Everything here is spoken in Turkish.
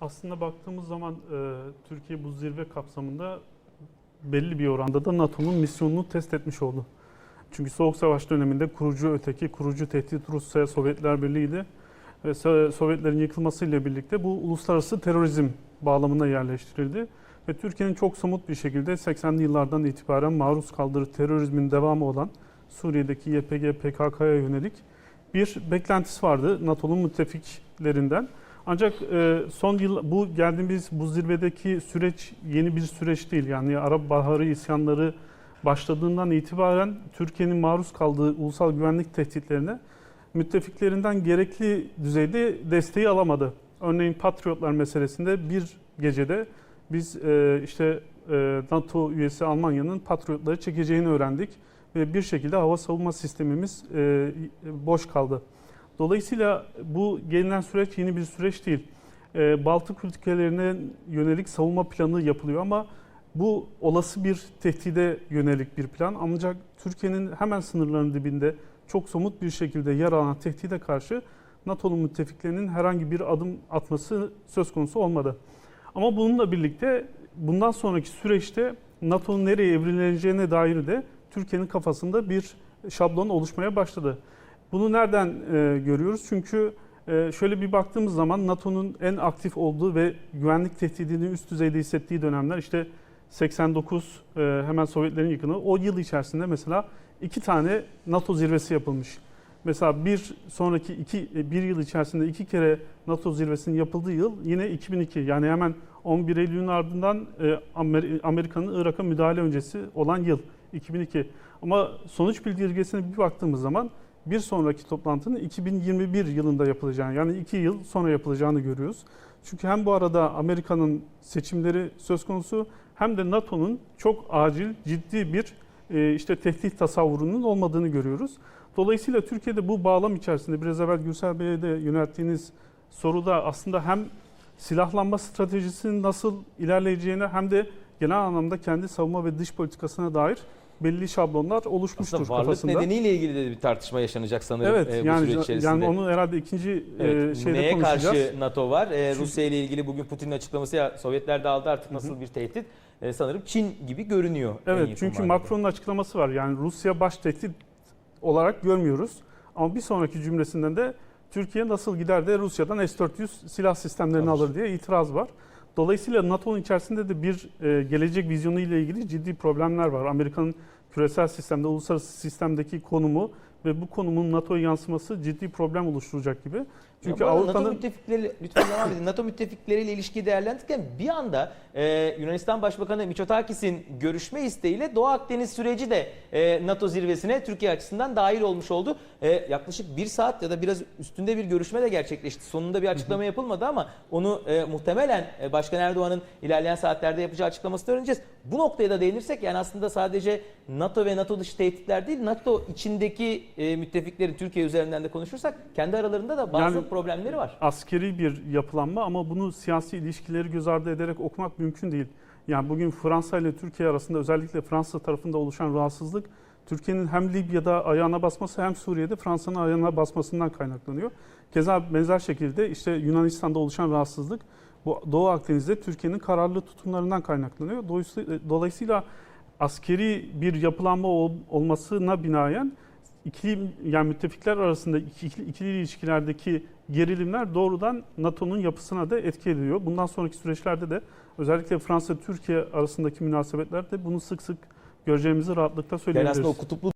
Aslında baktığımız zaman e, Türkiye bu zirve kapsamında belli bir oranda da NATO'nun misyonunu test etmiş oldu. Çünkü Soğuk Savaş döneminde kurucu öteki, kurucu tehdit Rusya, Sovyetler Birliği'ydi. Ve So- Sovyetlerin yıkılmasıyla birlikte bu uluslararası terörizm bağlamına yerleştirildi. Ve Türkiye'nin çok somut bir şekilde 80'li yıllardan itibaren maruz kaldığı terörizmin devamı olan Suriye'deki YPG, PKK'ya yönelik bir beklentisi vardı NATO'nun müttefiklerinden. Ancak e, son yıl bu geldiğimiz bu zirvedeki süreç yeni bir süreç değil. Yani Arap Baharı isyanları başladığından itibaren Türkiye'nin maruz kaldığı ulusal güvenlik tehditlerine müttefiklerinden gerekli düzeyde desteği alamadı. Örneğin Patriotlar meselesinde bir gecede biz e, işte e, NATO üyesi Almanya'nın Patriotları çekeceğini öğrendik ve bir şekilde hava savunma sistemimiz e, boş kaldı. Dolayısıyla bu gelinen süreç yeni bir süreç değil. E, Baltık ülkelerine yönelik savunma planı yapılıyor ama bu olası bir tehdide yönelik bir plan. Ancak Türkiye'nin hemen sınırlarının dibinde çok somut bir şekilde yer alan tehdide karşı NATO'nun müttefiklerinin herhangi bir adım atması söz konusu olmadı. Ama bununla birlikte bundan sonraki süreçte NATO'nun nereye evrileceğine dair de Türkiye'nin kafasında bir şablon oluşmaya başladı. Bunu nereden e, görüyoruz? Çünkü e, şöyle bir baktığımız zaman NATO'nun en aktif olduğu ve güvenlik tehdidini üst düzeyde hissettiği dönemler işte 89 e, hemen Sovyetlerin yıkımı. O yıl içerisinde mesela iki tane NATO zirvesi yapılmış. Mesela bir sonraki iki, e, bir yıl içerisinde iki kere NATO zirvesinin yapıldığı yıl yine 2002. Yani hemen 11 Eylül'ün ardından e, Amer- Amerika'nın Irak'a müdahale öncesi olan yıl 2002. Ama sonuç bildirgesine bir baktığımız zaman bir sonraki toplantının 2021 yılında yapılacağını yani iki yıl sonra yapılacağını görüyoruz. Çünkü hem bu arada Amerika'nın seçimleri söz konusu hem de NATO'nun çok acil ciddi bir e, işte tehdit tasavvurunun olmadığını görüyoruz. Dolayısıyla Türkiye'de bu bağlam içerisinde biraz evvel Gürsel Bey'e de yönelttiğiniz soruda aslında hem silahlanma stratejisinin nasıl ilerleyeceğine hem de genel anlamda kendi savunma ve dış politikasına dair belli şablonlar oluşmuştur Aslında varlık kafasında. nedeniyle ilgili de bir tartışma yaşanacak sanırım Evet e, bu yani süreç içerisinde. yani onu herhalde ikinci Evet, e, şeyde neye konuşacağız. karşı NATO var? Ee, Rusya ile ilgili bugün Putin'in açıklaması ya Sovyetler dağıldı artık nasıl bir tehdit? Ee, sanırım Çin gibi görünüyor. Evet çünkü. Macron'un açıklaması var. Yani Rusya baş tehdit olarak görmüyoruz. Ama bir sonraki cümlesinden de Türkiye nasıl gider de Rusya'dan S-400 silah sistemlerini Alır. alır diye itiraz var. Dolayısıyla NATO'nun içerisinde de bir e, gelecek vizyonu ile ilgili ciddi problemler var. Amerika'nın küresel sistemde, uluslararası sistemdeki konumu ve bu konumun NATO'ya yansıması ciddi problem oluşturacak gibi. Çünkü Çünkü NATO Avrupa'nın müttefikleri lütfen devam edin. NATO müttefikleriyle ilişkiyi değerlendirirken bir anda e, Yunanistan Başbakanı Mitsotakis'in görüşme isteğiyle Doğu Akdeniz süreci de e, NATO zirvesine Türkiye açısından dahil olmuş oldu. E, yaklaşık bir saat ya da biraz üstünde bir görüşme de gerçekleşti. Sonunda bir açıklama yapılmadı ama onu e, muhtemelen e, Başkan Erdoğan'ın ilerleyen saatlerde yapacağı açıklamasını öğreneceğiz. Bu noktaya da değinirsek yani aslında sadece NATO ve NATO dışı tehditler değil NATO içindeki e, müttefiklerin Türkiye üzerinden de konuşursak kendi aralarında da bazı Yani- problemleri var. askeri bir yapılanma ama bunu siyasi ilişkileri göz ardı ederek okumak mümkün değil. Yani bugün Fransa ile Türkiye arasında özellikle Fransa tarafında oluşan rahatsızlık Türkiye'nin hem Libya'da ayağına basması hem Suriye'de Fransa'nın ayağına basmasından kaynaklanıyor. Keza benzer şekilde işte Yunanistan'da oluşan rahatsızlık bu Doğu Akdeniz'de Türkiye'nin kararlı tutumlarından kaynaklanıyor. Dolayısıyla, dolayısıyla askeri bir yapılanma ol- olmasına binaen ikili yani müttefikler arasında ikili, ikili ilişkilerdeki gerilimler doğrudan NATO'nun yapısına da etki ediyor. Bundan sonraki süreçlerde de özellikle Fransa Türkiye arasındaki münasebetlerde bunu sık sık göreceğimizi rahatlıkla Yani söyleyebiliriz. aslında o kutuplu